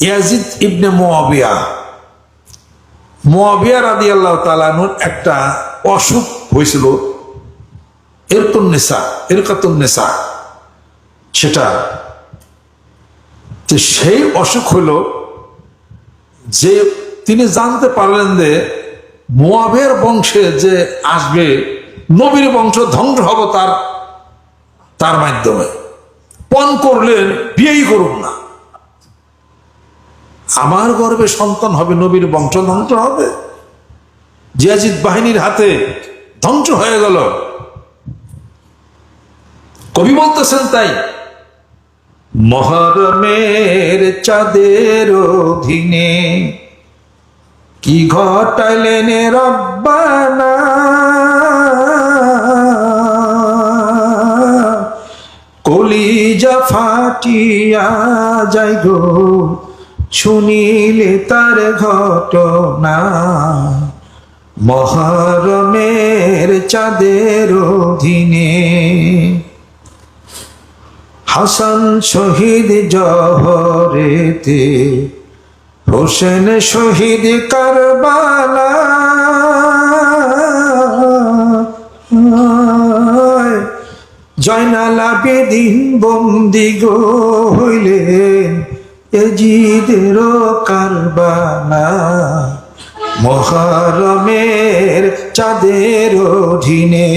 Yazid ইবনে মোয়াবিয়া। মোয়াবিয়া রাদি আল্লাহ তালানুর একটা অসুখ হয়েছিল এরকম নেশা এরকম নেশা সেটা তো সেই অসুখ হইল যে তিনি জানতে পারলেন যে মোয়াবের বংশে যে আসবে, নবীর বংশ ধ্বংস হবে তার তার মাধ্যমে। পণ করলেন, বিয়েই করুন না। আমার গর্বে সন্তান হবে, নবীর বংশ ধ্বংস হবে। জিয়াজিদ বাহিনীর হাতে ধ্বংস হয়ে গেল। কবি বলতেছেন তাই, মহরমের চাঁদের অধীনে কি ঘটাইলেন রব্বানা? কলিজা ফাটিয়া যাই গো শুনিলে তার ঘটনা। মহরমের চাঁদের অধীনে হাসান শহীদ জহরেতে হোসেন শহীদ কারবালা। জয়নালা আবেদিন বন্দি গো এজিদের কারবালা মহরমের চাঁদের অধীনে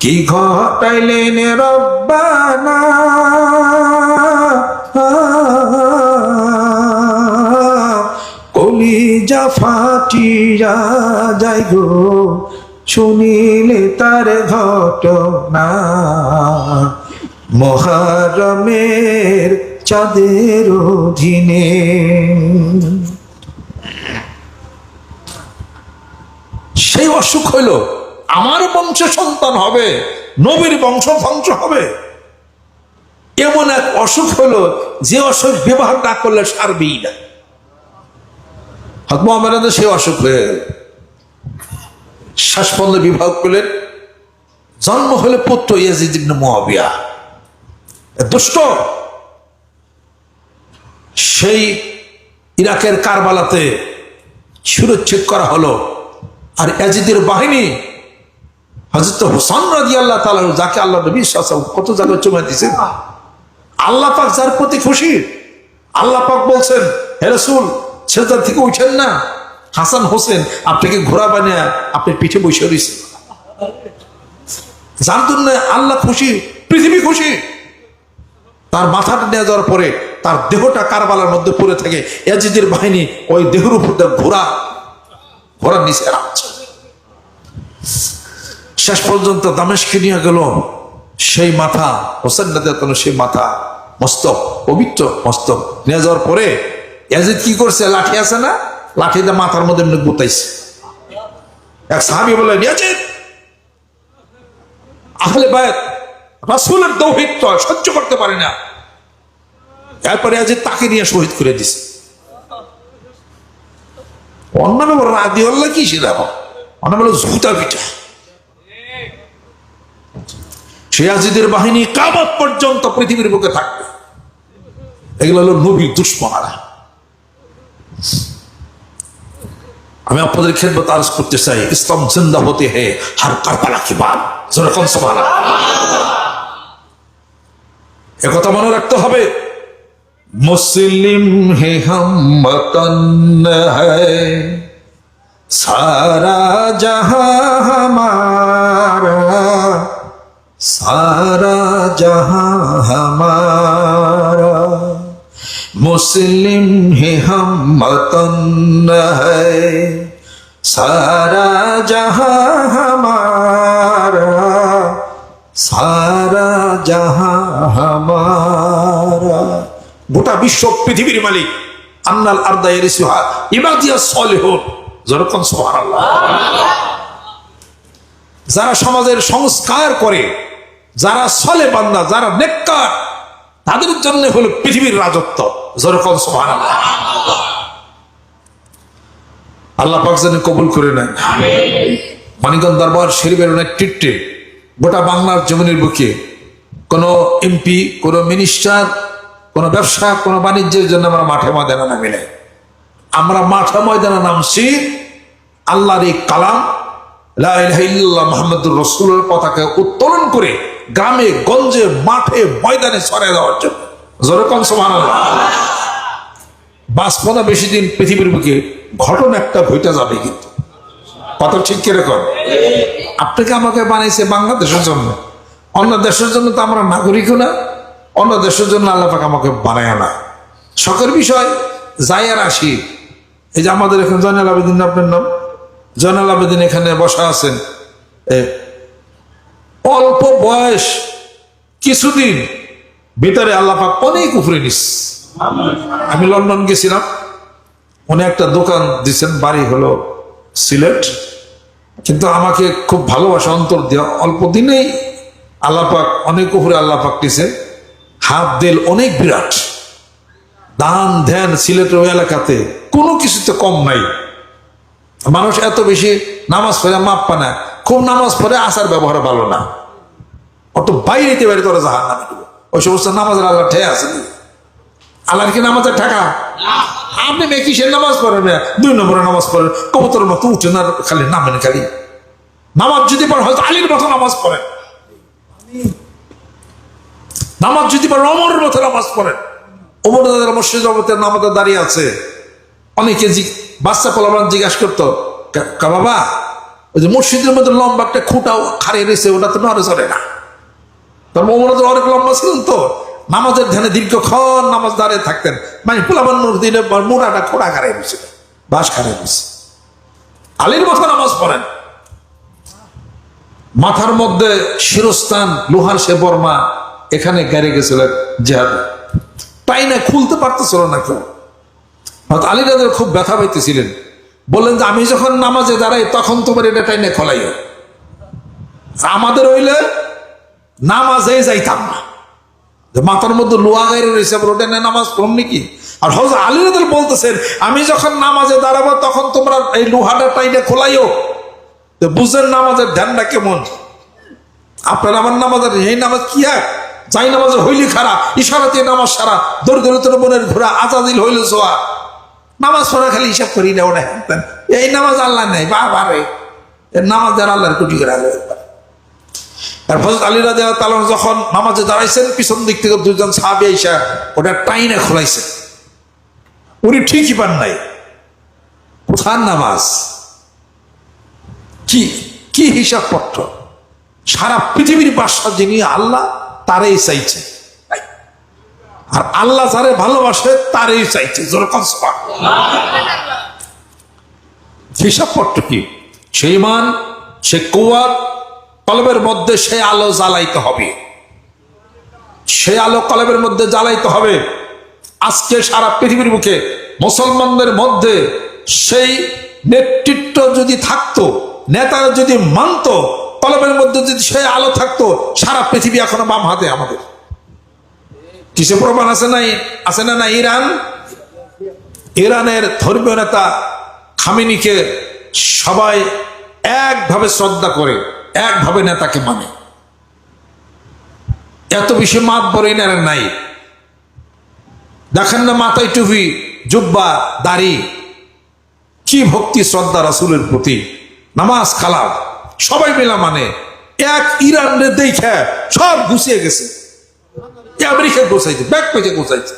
কি ঘটাইলেন রব্বানা? কলিজা ফাটিয়া যাই গো, শুনিলে তার ঘটনা। মহারমের চাঁদের অধীনে। সেই অসুখ হইল, আমার বংশ সন্তান হবে, নবীর বংশ ধ্বংস হবে। এমন এক অসুখ হলো যে অসুখ বিবাহ না করলে সারবেই না। হতমা আমাদের সেই অসুখ হয়ে গেল পর্যন্ত বিবাহ করলেন। জন্ম হলে পুত্র ইয়াজিদ এ দুষ্ট। সেই ইরাকের কারবালাতে শিরোচ্ছেদ করা হলো। আর এজিদের বাহিনী হজরত হোসান রাজি আল্লাহ তালা যাকে আল্লাহ নবী কত জায়গায় চুমা দিয়েছেন, আল্লাহ পাক যার প্রতি খুশি, আল্লাহ পাক বলছেন, হে রসুল সেটার থেকে উঠেন না। হাসান হোসেন, আপনাকে ঘোড়া বানিয়ে আপনি পিঠে বসে রয়েছেন যার জন্য আল্লাহ খুশি, পৃথিবী খুশি। তার মাথাটা নিয়ে যাওয়ার পরে তার দেহটা কারবালার মধ্যে পড়ে থাকে। এজিদের বাহিনী ওই দেহের উপর দিয়ে ঘোড়া, ঘোড়ার নিচে রাখছে শেষ পর্যন্ত দামেশকে নিয়ে গেল সেই মাথা, হোসেন সেই মাথা, মস্তক, পবিত্র মস্তক। নিয়ে যাওয়ার পরে ইয়াজিদ কি করছে? লাঠি আছে না? লাঠিতে মাথার মধ্যে এমনি গুতাইছে। এক সাহাবি বললেন ইয়াজিদ, আহলে বায়াত রাসূলের দৌহিত সহ্য করতে পারে না। এরপরে ইয়াজিদ তাকে নিয়ে শহীদ করে দিছে। কি বলো জুতা পিঠা। বাহিনী পর্যন্ত পৃথিবীর বুকে থাকবে। এগুলো হলো আমি আপনাদের আরজ করতে চাই। ইসলাম জিন্দা হতে হে, হার কি বাদ সমানা একথা মনে রাখতে হবে مسلم ہے ہم وطن ہے سارا جہاں ہمارا سارا جہاں ہمارا مسلم ہے ہم وطن ہے سارا جہاں ہمارا سارا جہاں ہمارا গোটা বিশ্ব পৃথিবীর মালিক। আন্নাল আর্দা এরিসুহা ইবাদিয়া সলিহুন। যেরকম যারা সমাজের সংস্কার করে, যারা সলে বান্দা, যারা নেককার, তাদের জন্য হলো পৃথিবীর রাজত্ব। যেরকম সুবহানাল্লাহ। আল্লাহ পাক যেন কবুল করে নেন। মানিকগঞ্জ দরবার শরীফের অনেক টিট্টে। গোটা বাংলার জমিনের বুকে কোনো এমপি, কোনো মিনিস্টার কোনো ব্যবসা, কোনো বাণিজ্যের জন্য আমরা মাঠে ময়দানে নামি নাই। আমরা মাঠে ময়দানে নামছি আল্লাহর এই কালাম মোহাম্মদুর রসুলের পতাকা উত্তোলন করে গ্রামে, গঞ্জে, মাঠে, ময়দানে ছড়াই দেওয়ার জন্য। যেরকম সমান না বেশি দিন পৃথিবীর বুকে ঘটনা একটা ঘইটা যাবে কিন্তু। কত ঠিক কীরকম আপনাকে আমাকে বানাইছে বাংলাদেশের জন্য। অন্য দেশের জন্য তো আমরা নাগরিকও না। অন্য দেশের জন্য আল্লাহ পাক আমাকে বানায় না শখের বিষয় যাই আর আসি এই যে আমাদের এখন জয়নাল আবেদিন, আপনার নাম? জয়নাল আবেদিন এখানে বসা আছেন। অল্প বয়স, কিছুদিন ভিতরে আল্লাহ পাক অনেক উপরে নিস। আমি লন্ডন গেছিলাম। উনি একটা দোকান দিচ্ছেন বাড়ি হলো সিলেট। কিন্তু আমাকে খুব ভালোবাসা, অন্তর দেওয়া অল্প দিনেই আল্লাপাক অনেক উপরে আল্লাপাক দিছে হাত দেল অনেক বিরাট। দান, ধ্যান সিলেটের ওই এলাকাতে কোনো কিছুতে কম নাই। মানুষ এত বেশি নামাজ পড়ে, মাপ পা না। খুব নামাজ পড়ে, আসার ব্যবহার ভালো না। অত বাইরেতে বাইরে তোরা জাহান নামে। ওই সমস্ত নামাজের আল্লাহ ঠে আছে আল্লাহর কি নামাজের টাকা আপনি মেয়ে কিসের নামাজ পড়েন? দুই নম্বরে নামাজ পড়েন কবুতর মতো উঠে না, খালি নামেন খালি। নামাজ যদি পড়েন হয়তো আলীর মতো নামাজ পড়েন। নামাজ যদি পড়েন অমরের মতো নামাজ পড়েন অমর দাদার মসজিদ জগতের নামাজে দাঁড়িয়ে আছে। অনেকে বাচ্চা পোলাবান জিজ্ঞাসা করতো, "কা- কা বাবা, ওই যে মসজিদের মধ্যে লম্বা একটা খুঁটাও খাড়িয়ে রয়েছে, ওটা তো নড়ে চলে না। তার মোহাম্মদ অনেক লম্বা ছিলেন তো। নামাজের ধ্যানে দীর্ঘক্ষণ নামাজ দাঁড়িয়ে থাকতেন। মানে পোলাবান দিনে মোড়াটা খোড়া খাড়াই বসে বাস খাড়াই বসে আলীর মতো নামাজ পড়েন। মাথার মধ্যে শিরস্থান, লোহার সে বর্মা এখানে গাড়ি গেছিল জেহাদ তাই না খুলতে পারতেছিল না কেউ আলী রাজার খুব ব্যথা পাইতেছিলেন। বললেন যে, আমি যখন নামাজে দাঁড়াই, তখন তোমার এটা টাই না খোলাইও। আমাদের হইলে নামাজে যাইতাম না। মাথার মধ্যে লোহা গাইরে রয়েছে ওটা নিয়ে নামাজ পড়ম নাকি? আর হজ আলী রাজার বলতেছেন, আমি যখন নামাজে দাঁড়াবো, তখন তোমরা এই লোহাটা টাইনে খোলাইও। বুঝেন নামাজের ধ্যানটা কেমন? আপনার আমার নামাজের, এই নামাজ কি এক যাই নামাজের হইলি খারা ইশারাতে নামাজ সারা দরিদ্র মনের ঘোরা আজাদিল হইল সোয়া। নামাজ পড়া খালি হিসাব করি না হ্যান এই নামাজ আল্লাহ নেই বা বারে নামাজ যারা আল্লাহর কুটি করে আর ফজল আলী রাজা তালন যখন নামাজে দাঁড়াইছেন, পিছন দিক থেকে দুজন সাহাবি আইসা ওটা টাইনে খোলাইছে। উনি ঠিকই পান নাই। কোথার নামাজ? কি কি হিসাব পত্র সারা পৃথিবীর বাসা যিনি আল্লাহ তারই চাইছে। আর আল্লাহ যারে ভালোবাসে, তারই চাইছে। যেরকম হিসাব পত্র কি? সে ইমান সে কুয়ার কলবের মধ্যে সে আলো জ্বালাইতে হবে। সে আলো কলবের মধ্যে জ্বালাইতে হবে। আজকে সারা পৃথিবীর মুখে মুসলমানদের মধ্যে সেই নেতৃত্ব যদি থাকতো, নেতারা যদি মানতো কলবের মধ্যে যদি সেই আলো থাকতো, সারা পৃথিবী এখনও বাম হাতে আমাদের। কিসে প্রমাণ আছে নাই? আছে না না ইরান? ইরানের ধর্মীয় নেতা খামিনিকে সবাই একভাবে শ্রদ্ধা করে, একভাবে নেতাকে মানে। এত বেশি মাত বড় ইনারের নাই। দেখেন না মাথায় টুপি, জুব্বা, দাড়ি। কি ভক্তি, শ্রদ্ধা, রাসুলের প্রতি। নামাজ কালাম সবাই মেলা মানে এক ইরানের দেখে সব ঘুষিয়ে গেছে। আমেরিকা গোসাইছে ব্যাক পেকে গোসাইছে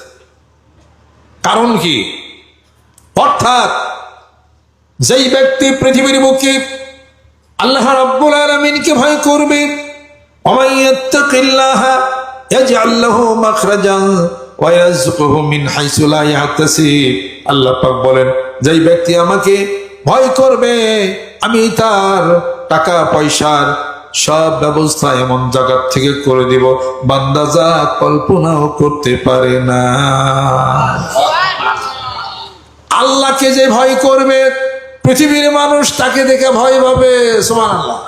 কারণ কি? অর্থাৎ যেই ব্যক্তি পৃথিবীর বুকে আল্লাহ রব্বুল আলমিনকে ভয় করবে আল্লাহ বলেন, যেই ব্যক্তি আমাকে ভয় করবে, আমি তার টাকা পয়সার সব ব্যবস্থা এমন জায়গার থেকে করে দিব, বান্দা যা কল্পনাও করতে পারে না। আল্লাহকে যে ভয় করবে, পৃথিবীর মানুষ তাকে দেখে ভয় পাবে আল্লাহ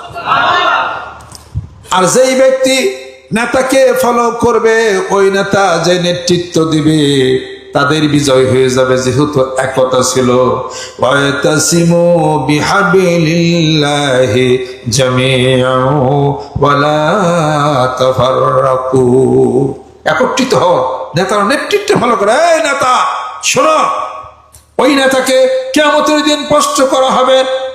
আর যেই ব্যক্তি নেতাকে ফলো করবে, ওই নেতা যে নেতৃত্ব দিবে তাদের বিজয় হয়ে যাবে যেহেতু একতা ছিল। একত্রিত হও। নেতার নেতৃত্বে ভালো করে। নেতা, শোনো। ওই নেতাকে কেমতের দিন স্পষ্ট করা হবে।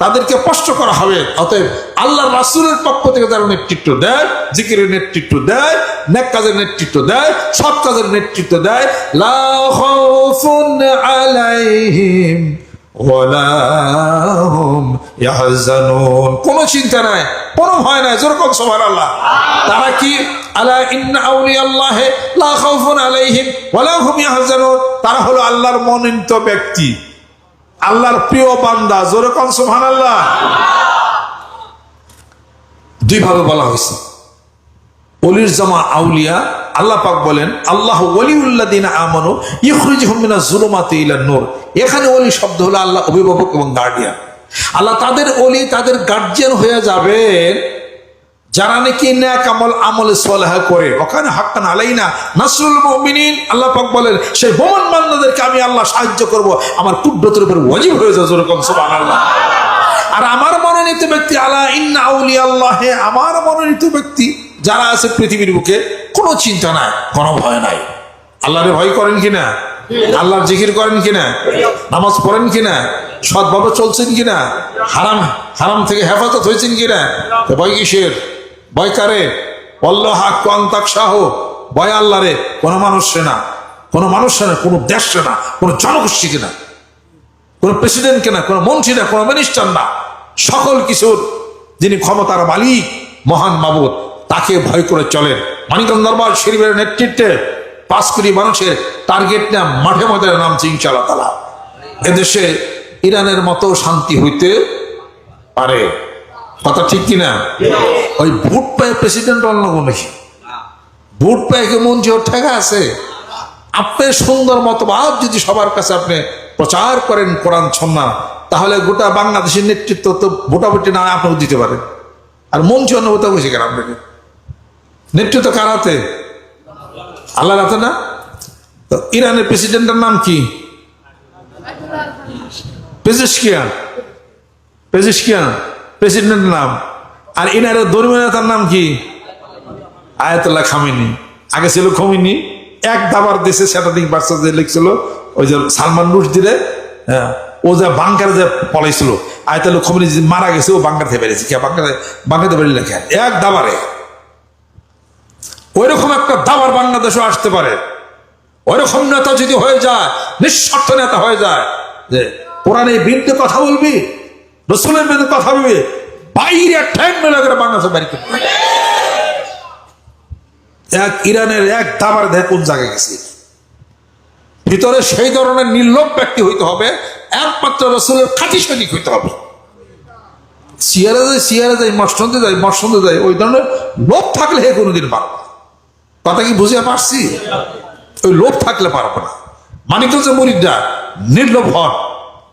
তাদেরকে স্পষ্ট করা হবে। অতএব আল্লাহ রাসুলের পক্ষ থেকে তারা নেতৃত্ব দেয়, জিকিরের নেতৃত্ব দেয়, নেক কাজের নেতৃত্ব দেয় সব কাজের নেতৃত্ব দেয় আলাইহিম কোনো চিন্তা নাই, কোনো ভয় নাই, যেরকম আল্লাহ তারা কি? আলা ইয়াহজানুন। তারা হলো আল্লাহর মনোনীত ব্যক্তি। আল্লাহর প্রিয় বান্দা, জোরে কন সুবহান আল্লাহ দুই ভাবে বলা হয়েছে। অলির জামা আউলিয়া, আল্লাহ পাক বলেন, আল্লাহ নূর। এখানে অলি শব্দ হলো আল্লাহ অভিভাবক এবং গার্ডিয়ান। আল্লাহ তাদের অলি তাদের গার্জিয়ান হয়ে যাবেন যারা নাকি ন্যাক আমল, আমলে সলেহ করে, ওখানে হাক্কান আলাইনা, নাসরুল মুমিনিন, আল্লাহ পাক বলেন, সেই বোমান বান্দাদেরকে আমি আল্লাহ সাহায্য করব। আমার কুদ্রতের উপর ওয়াজিব হয়ে যায় যেরকম সুবহানাল্লাহ। আর আমার মনোনীত ব্যক্তি, আলা ইন্না আউলি আল্লাহ আমার মনোনীত ব্যক্তি যারা আছে পৃথিবীর বুকে, কোনো চিন্তা নাই, কোনো ভয় নাই। আল্লাহরে ভয় করেন কিনা? আল্লাহর জিকির করেন কিনা? নামাজ পড়েন কিনা? সৎভাবে চলছেন কিনা? হারাম হারাম থেকে হেফাজত হয়েছেন কিনা? ভয় কিসের? ভয় কারে? অল্লাহ কান্তাক শাহ। ভয় আল্লাহরে কোনো মানুষ না। কোনো মানুষ না, কোনো দেশ না, কোনো জনগোষ্ঠীকে না? কোনো প্রেসিডেন্টকে না, কোনো মন্ত্রী না, কোনো মিনিস্টার না। সকল কিছুর যিনি ক্ষমতার মালিক, মহান মাবুদ, তাকে ভয় করে চলেন। মানিকগঞ্জ দরবার শরীফের নেতৃত্বে পাঁচ কোটি মানুষের টার্গেট না, মাঠে মাঠে নামছে ইনশাল্লাহ তালা এদেশে ইরানের মতো শান্তি হইতে পারে। কথা ঠিক কিনা? ওই ভোট পায় প্রেসিডেন্ট অন্য নাকি? ভোট পায় কি মন্ত্রী ওর ঠেকা আছে? আপনার সুন্দর মতবাদ যদি সবার কাছে আপনি প্রচার করেন কোরআন ছন্না তাহলে গোটা বাংলাদেশের নেতৃত্ব তো ভোটাভুটি না আপনাকে দিতে পারেন। আর অন্য ভোটা বসে কেন আপনাকে? নেতৃত্ব কার হাতে? আল্লাহর হাতে না? তো ইরানের প্রেসিডেন্টের নাম কি? পেজিশকিয়ান পেজিশকিয়ান প্রেসিডেন্টের নাম? আর ইনারের ধর্মীয় নেতার নাম কি? Ayatollah Khamenei. আগে ছিল খমিনি এক দাবার দেশে স্যাটারিং বার্সা যে লিখছিল ওই যে সালমান রুশদিরে হ্যাঁ, ও যে বাংকার যে পলাইছিল আয়তাল্লাহ খমিনি মারা গেছে ও বাংকার থেকে বেরিয়েছে। বাংকারে বাংকাতে বেরিয়ে লেখে। এক দাবারে। ওইরকম একটা দাবার বাংলাদেশও আসতে পারে। ওইরকম নেতা যদি হয়ে যায় নিঃস্বার্থ নেতা হয়ে যায় যে কোরআনের বিরুদ্ধে কথা বলবি রসুলের বিরুদ্ধে কথা বলবি বাইরে ঠ্যাং মেলে করে বাংলাদেশে বাড়ি করবি এক ইরানের এক দাবার কোন জায়গায় গেছি? ভিতরে সেই ধরনের নির্লোভ ব্যক্তি হইতে হবে, একমাত্র রসুলের খাঁটি সৈনিক হইতে হবে। সিয়ারে যায় সিয়ারে যায় মসন্দে যায় মসন্দে যায় ওই ধরনের লোভ থাকলে হে কোনোদিন পারব। কথা কি বুঝে পারছি? ওই লোভ থাকলে পারব না। মানিকগঞ্জ মরিদা নির্লোভ হন,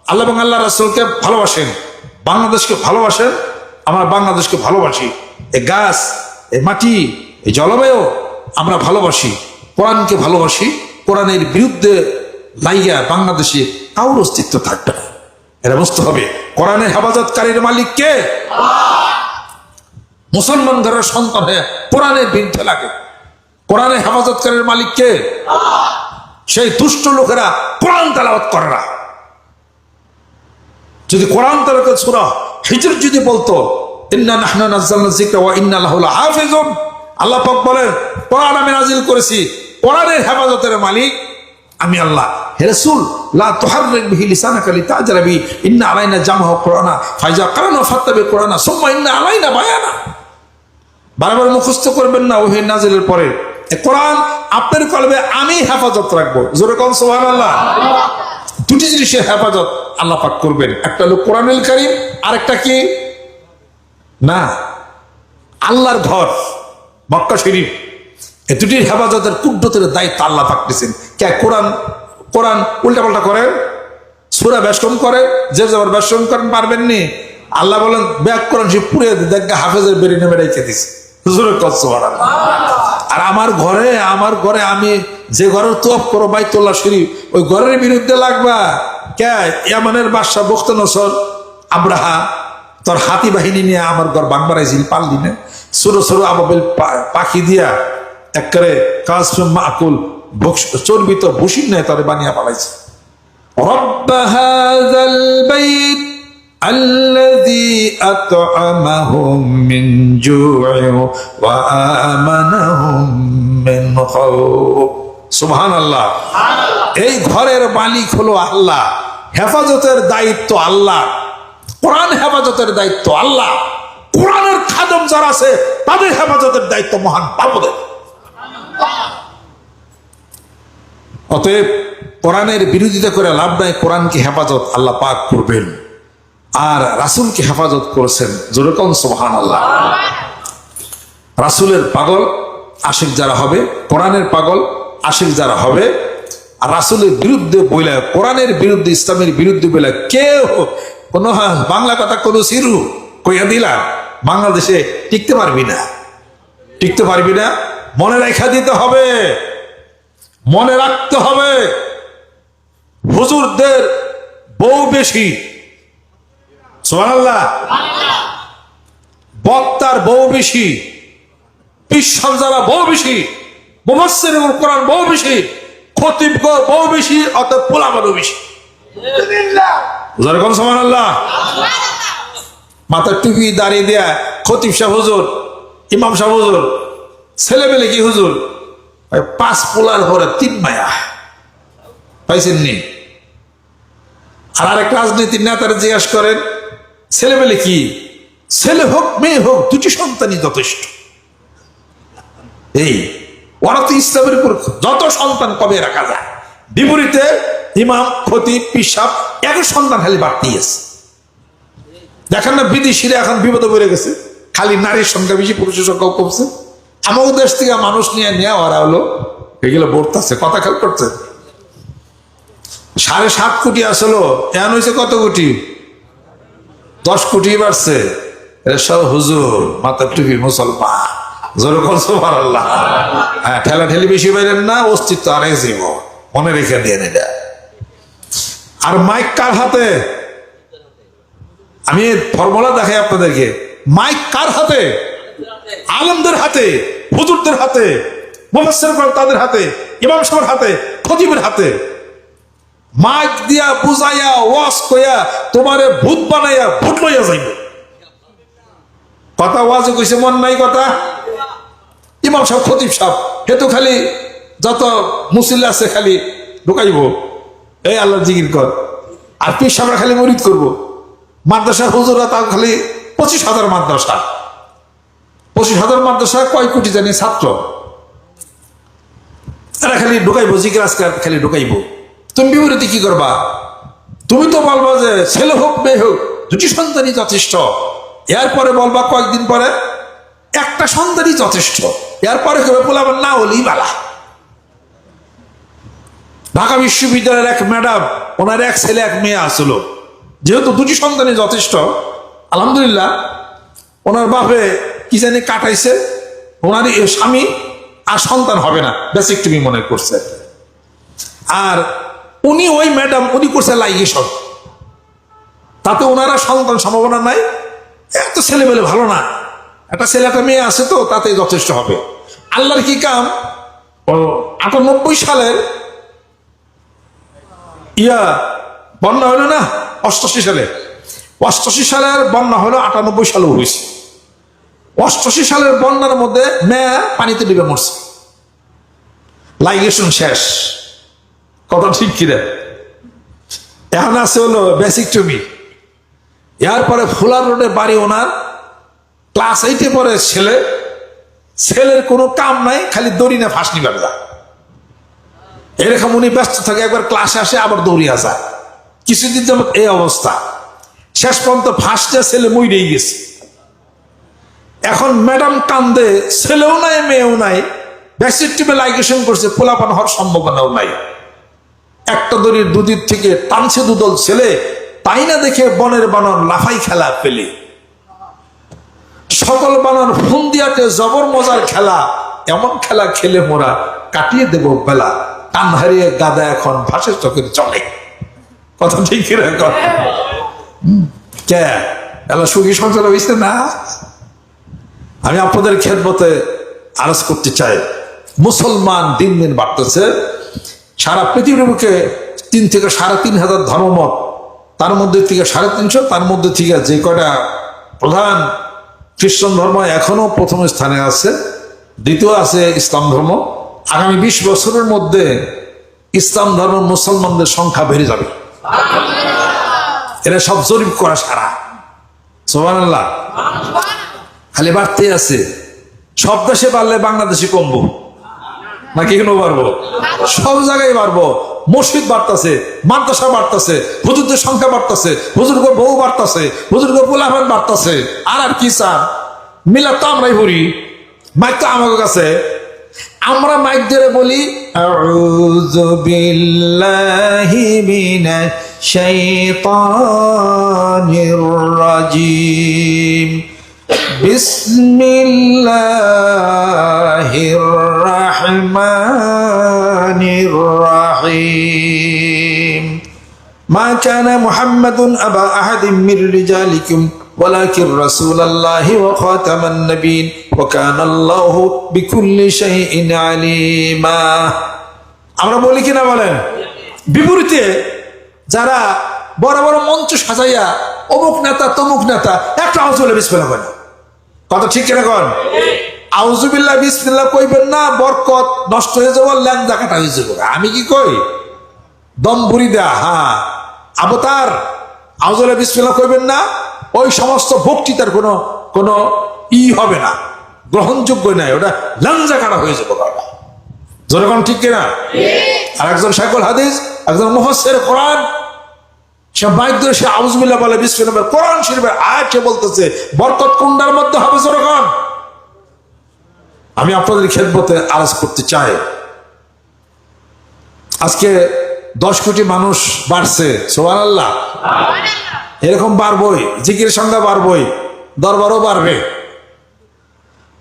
আল্লাহ এবং আল্লাহ রাসুলকে ভালোবাসেন, বাংলাদেশকে ভালোবাসেন আমরা বাংলাদেশকে ভালোবাসি। এ গাছ, এ মাটি এই জলবায়ু আমরা ভালোবাসি। কোরআনকে ভালোবাসি। কোরআনের বিরুদ্ধে লাইয়া বাংলাদেশে কাউর অস্তিত্ব থাকবে না। এটা বুঝতে হবে। কোরআনের হেফাজতকারীর মালিক কে? মুসলমান ঘরের সন্তান হয়ে কোরআনের বিরুদ্ধে লাগে। কোরআনের হেফাজতকারীর মালিক কে? সেই দুষ্ট লোকেরা কোরআন তালাবাত করে না। যদি কোরআন তালাকে সুরা হিজর যদি বলতো আল্লাহ আমি নাজিল করেছি হেফাজতের মালিক আমি আল্লাহ। হে লা ইন্না আলাইনা বায়ানা। বারবার মুখস্থ করবেন না ওহি নাজিলের পরে। কোরআন আপনার কলবে আমি হেফাজত রাখব। জোরে কম সুবহানাল্লাহ। দুটি জিনিসের হেফাজত আল্লাহ পাক করবেন। একটা হলো কোরআনুল কারীম, আরেকটা কি? না। আল্লাহর ঘর, মক্কা শরীফ। এ দুটির হেফাজতের কুদ্রতের দায়িত্ব আল্লাহ পাক দিয়েছেন। কে? কোরআন কোরআন উল্টাপাল্টা করেন সুরা বেশন করে, যে যাবার বেশন করেন পারবেন নি আল্লাহ বলেন ব্যাগ করেন সে পুড়ে দেখ হাফেজের বেরিয়ে নেমে রেখে কচ্ছ আর আমার ঘরে আমার ঘরে আমি যে ঘরের তোপ করো বাইতুল্লাহ শরীফ ওই ঘরের বিরুদ্ধে লাগবা কে ইয়ামানের বাদশাহ বখত নসর আব্রাহা তোর হাতি বাহিনী নিয়ে আমার ঘর বাংবারাইছিল পারলি না ছোট ছোট আবাবিল পা- পাখি দিয়া একবারে কাজ মাকুল বক্স- চর্বিত ভুসির নেয় তারে বানিয়ে পালাইছে رب هذا البيت الذي أطعمهم من جوع وآمنهم من خوف সুবহান আল্লাহ এই ঘরের মালিক হলো আল্লাহ হেফাজতের দায়িত্ব আল্লাহ কোরআন হেফাজতের দায়িত্ব আল্লাহ কোরআনের খাদম যারা আছে তাদের হেফাজতের দায়িত্ব মহান বাবুদের অতএব কোরআনের বিরোধিতা করে লাভ নাই কোরআনকে হেফাজত আল্লাহ পাক করবেন আর রাসুলকে হেফাজত করেছেন যেরকম সোহান আল্লাহ রাসুলের পাগল আশিক যারা হবে, কোরআনের পাগল আশিক যারা হবে, আর রাসুলের বিরুদ্ধে বইলে, কোরআনের বিরুদ্ধে, ইসলামের বিরুদ্ধে বইলে কেউ কোনো বাংলা কথা কোনো সিরু কইয়া দিলা, বাংলাদেশে টিকতে পারবি না। টিকতে পারবি না, মনে রেখা দিতে হবে, মনে রাখতে হবে। হুজুরদের বউ বেশি বক্তার বউ বেশি পিসাব যারা বউ বেশি, মুফাসসির কোরআন বউ বেশি খতিব বউ বেশি অত পোলামানও বেশি। যেরকম সোহানাল্লাহ মাথার টুপি দাঁড়িয়ে দেয়া, খতিব সাহ হুজুর, ইমাম সাহ হুজুর কি হুজুর? পাঁচ পোলার পরে তিন মায়া। পাইছেন নি আর আরেক রাজনীতির নেতারা জিজ্ঞাসা করেন ছেলেবেলে কি? ছেলে হোক, মেয়ে হোক, দুটি সন্তানই যথেষ্ট। এই, ওরা তো ইসলামের উপর যত সন্তান কবে রাখা যায়? বিপরীতে ইমাম খতিব পিসাব, এক সন্তান খালি বাড়তি আছে। দেখেন না, বিদেশিরা এখন বিপদে পড়ে গেছে। খালি নারীর সংখ্যা বেশি, পুরুষের সংখ্যা কমছে। আমার দেশ থেকে মানুষ নিয়ে নেওয়া ওরা হলো, এগুলো বর্তাছে, কথা খেয়াল করছে সাড়ে সাত কোটি আসলো এমন হয়েছে কত কোটি? দশ কোটি বাড়ছে। সব হুজুর, মাথার টুপি মুসলমান। সোমার আল্লাহ হ্যাঁ ঠেলা ঠেলি বেশি বাইরেন না, অস্তিত্ব আর জীব মনে রেখে দিয়ে আর মাইক কার হাতে? আমি ফর্মুলা দেখাই আপনাদেরকে। মাইক কার হাতে? আলমদের হাতে, হুজুরদের হাতে কোরআন তাদের হাতে, ইমাম সাহেবের হাতে, খতিবের হাতে। মাইক দিয়া বুঝাইয়া, ওয়াজ কইয়া, তোমারে ভূত বানাইয়া ভূত লইয়া যাইবে। কথা ওয়াজে কইছে, মন নাই কথা? ইমাম সাহেব, খতিব সাহেব হেতু খালি যত মুসিল্লা আছে খালি ঢুকাইব। এই আল্লাহ জিকির কর। আর পীর সাহেবরা খালি মরিদ করব। মাদ্রাসার হুজুরা তাও খালি পঁচিশ হাজার মাদ্রাসা। পঁচিশ হাজার মাদ্রাসা কয় কোটি জানি ছাত্র। এরা খালি ঢুকাইব, জিকির আজকার খালি ঢুকাইবো। তুমি বিপরীতে কি করবা? তুমি তো বলবা যে ছেলে হোক, মেয়ে হোক, দুটি সন্তানই যথেষ্ট। এরপরে বলবা কয়েকদিন পরে, একটা সন্তানই যথেষ্ট। এরপরে কেউ বলাবার না হলেই বালা। ঢাকা বিশ্ববিদ্যালয়ের এক ম্যাডাম, ওনার এক ছেলে, এক মেয়ে আসলো। যেহেতু দুটি সন্তানই যথেষ্ট, আলহামদুলিল্লাহ, ওনার বাপে কি জানি কাটাইছে ওনার স্বামী আর সন্তান হবে না বেসিক তুমি মনে করছে। আর উনি ওই ম্যাডাম, উনি করছে লাইগেশন। তাতে ওনারা সন্তান সম্ভাবনা নাই, এত ছেলেমেলে ভালো না। একটা ছেলে একটা মেয়ে আছে তো তাতে যথেষ্ট হবে। আল্লাহর কি কাম? আটানব্বই সালের ইয়া, বন্যা হলো না? অষ্টাশি সালে। অষ্টাশি সালের বন্যা হলো আটানব্বই সালেও হয়েছে অষ্টাশি সালের বন্যার মধ্যে মেয়া পানিতে ডুবে মরছে। লাইগেশন শেষ। কথা ঠিক কিরে এখন আছে হলো বেসিক টুমি এরপরে ফুলার রোডে বাড়ি ওনার। ক্লাস এইটে পরে ছেলে। ছেলের কোনো কাম নাই, খালি দড়ি না ফাঁস নিবার এরকম উনি ব্যস্ত থাকে, একবার ক্লাসে আসে, আবার দৌড়িয়া যায়। কিছুদিন যেমন এই অবস্থা। শেষ পর্যন্ত ফার্স্টে ছেলে মইরেই গেছে। এখন ম্যাডাম কান্দে, ছেলেও নাই, মেয়েও নাই। ব্যাসিক টিমে লাইগেশন করছে, পোলাপান হওয়ার সম্ভাবনাও নাই। একটা দড়ির দুদিক থেকে টানছে দুদল ছেলে, তাই না দেখে বনের বানর লাফাই খেলা পেলে সকল বানর ফুন্দিয়াতে জবর মজার খেলা, এমন খেলা খেলে মোরা কাটিয়ে দেব বেলা, টান হারিয়ে গাদা এখন ভাসের চোখের চলে কথা ঠিক কে সুখী সংসার হয়েছে না? আমি আপনাদের খেদমতে আরজ করতে চাই, মুসলমান দিন দিন বাড়তেছে সারা পৃথিবীর বুকে তিন থেকে সাড়ে তিন হাজার ধর্মমত, তার মধ্যে থেকে সাড়ে তিনশো, তার মধ্যে থেকে যে কটা প্রধান খ্রিস্টান ধর্ম এখনও প্রথম স্থানে আছে, দ্বিতীয় আছে ইসলাম ধর্ম। আগামী বিশ বছরের মধ্যে ইসলাম ধর্ম মুসলমানদের সংখ্যা বেড়ে যাবে। এরা সব জরিপ করা সারা। সোমান আল্লাহ খালি বাড়তেই আছে। সব দেশে বাড়লে বাংলাদেশে কমবো। নাকি কেন বাড়বো? সব জায়গায় বাড়বো। মসজিদ বাড়তেছে, মাদ্রাসা বাড়তেছে, হুজুরদের সংখ্যা বাড়তেছে, হুজুরগ বউ বাড়তেছে, হুজুরগ পোলাফান বাড়তেছে। আর আর কি চান মিলা তো আমরাই ভরি মাইক তো আমাদের কাছে। আমরা মাইক ধরে বলি বিল্লাহি রাজিম। بسم الله الرحمن الرحيم ما كان محمد أبا أحد من رجالكم ولكن رسول الله وخاتم النبيين وكان الله بكل شيء عليما আমরা বলি কিনা বলেন বিপরীতে যারা বড় বড় মঞ্চ সাজাইয়া অমুক নেতা তমুক নেতা একটা অঞ্চলে বিস্ফোরণ করে কথা ঠিক কিনা কন? আউজুবিল্লাহ বিসমিল্লাহ কইবেন না বরকত নষ্ট হয়ে যাব ল্যাংদা কাটা হয়ে যাব। আমি কি কই? দম বুড়ি দেয়া হ্যাঁ। আবতার আউজুল্লাহ বিসমিল্লাহ কইবেন না ওই সমস্ত বক্তৃতার কোনো কোনো ই হবে না। গ্রহণযোগ্য নাই ওটা ল্যাংজা কাটা হয়ে যাব বাবা। জনগণ ঠিক কিনা? আর একজন শাকুল হাদিস একজন মুহসের কোরআন সে বাইক ধরে সে আউজবিল্লা বলে বলে, কোরআন শরীফের আয়াত সে বলতেছে বরকত কুন্ডার মধ্যে হবে জনগণ আমি আপনাদের খেদমতে আরজ করতে চাই। আজকে দশ কোটি মানুষ বাড়ছে সোহান আল্লাহ এরকম বাড়বই জিকির সংখ্যা বাড়বই দরবারও বাড়বে।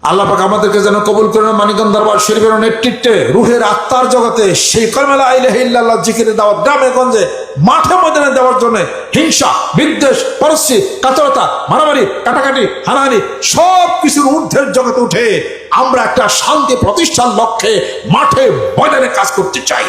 আল্লাহ পাক আমাদেরকে যেন কবুল করেন মানিকন দরবার শরীফের নেতৃত্বে রুহের আত্মার জগতে সেই কলমেলা আইলে ইল্লাল্লাহ জিকিরে গ্রামে গঞ্জে মাঠে ময়দানে দেওয়ার জন্য হিংসা, বিদ্বেষ, পরশ্রী, কাতরতা, মারামারি, কাটাকাটি, হানাহানি সব কিছুর ঊর্ধ্বের জগতে উঠে আমরা একটা শান্তি প্রতিষ্ঠার লক্ষ্যে মাঠে ময়দানে কাজ করতে চাই?